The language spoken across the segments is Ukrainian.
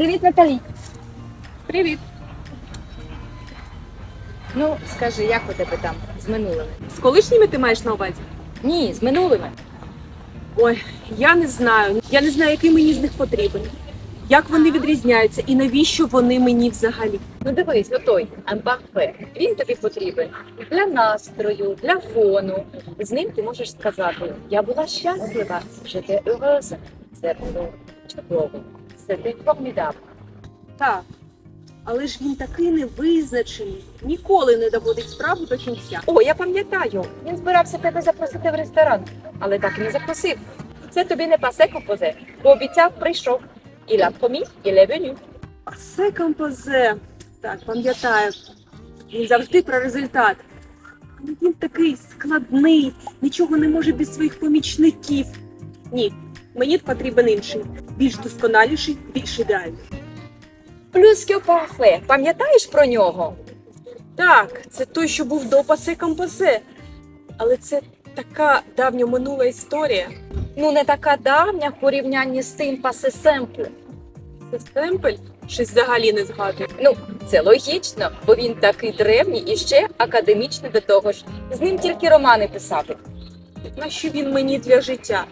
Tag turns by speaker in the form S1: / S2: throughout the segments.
S1: Привіт, Наталі.
S2: Привіт.
S1: Ну, скажи, як у тебе там з минулими?
S2: З колишніми ти маєш на увазі?
S1: Ні, з минулими.
S2: Ой, я не знаю. Я не знаю, який мені з них потрібен. Як вони відрізняються і навіщо вони мені взагалі?
S1: Ну дивись, отой ампарфе. Він тобі потрібен для настрою, для фону. З ним ти можеш сказати: Я була щаслива, j'étais heureuse. Це було чудово. C'était formidable.
S2: Так. Але ж він такий невизначений, ніколи не доводить справу до кінця.
S1: О, я пам'ятаю. Він збирався тебе запросити в ресторан, але так і не запросив. Це тобі не пасе композе, бо обіцяв прийшов. Il est venu.
S2: А це композе. Так, пам'ятаю. Він завжди про результат. Але Він такий складний, нічого не може без своїх помічників. Ні, мені потрібен інший, більш досконаліший, більш ідеальний.
S1: Плюс que. Пам'ятаєш про нього?
S2: Так, це той, що був до пасе композе. Але це така давня минула історія.
S1: Ну, не така давня в порівнянні з тим пасе семпле.
S2: Це стемпель щось взагалі не згадую.
S1: Ну, це логічно, бо він такий древній і ще академічний до того ж. З ним тільки романи писати.
S2: Нащо він мені для життя?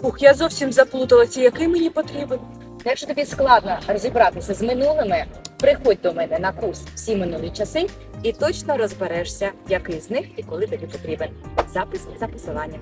S2: Фух, я зовсім заплуталася, який мені потрібен.
S1: Якщо тобі складно розібратися з минулими, приходь до мене на курс всі минулі часи і точно розберешся, який з них і коли тобі потрібен. Запис за посиланням.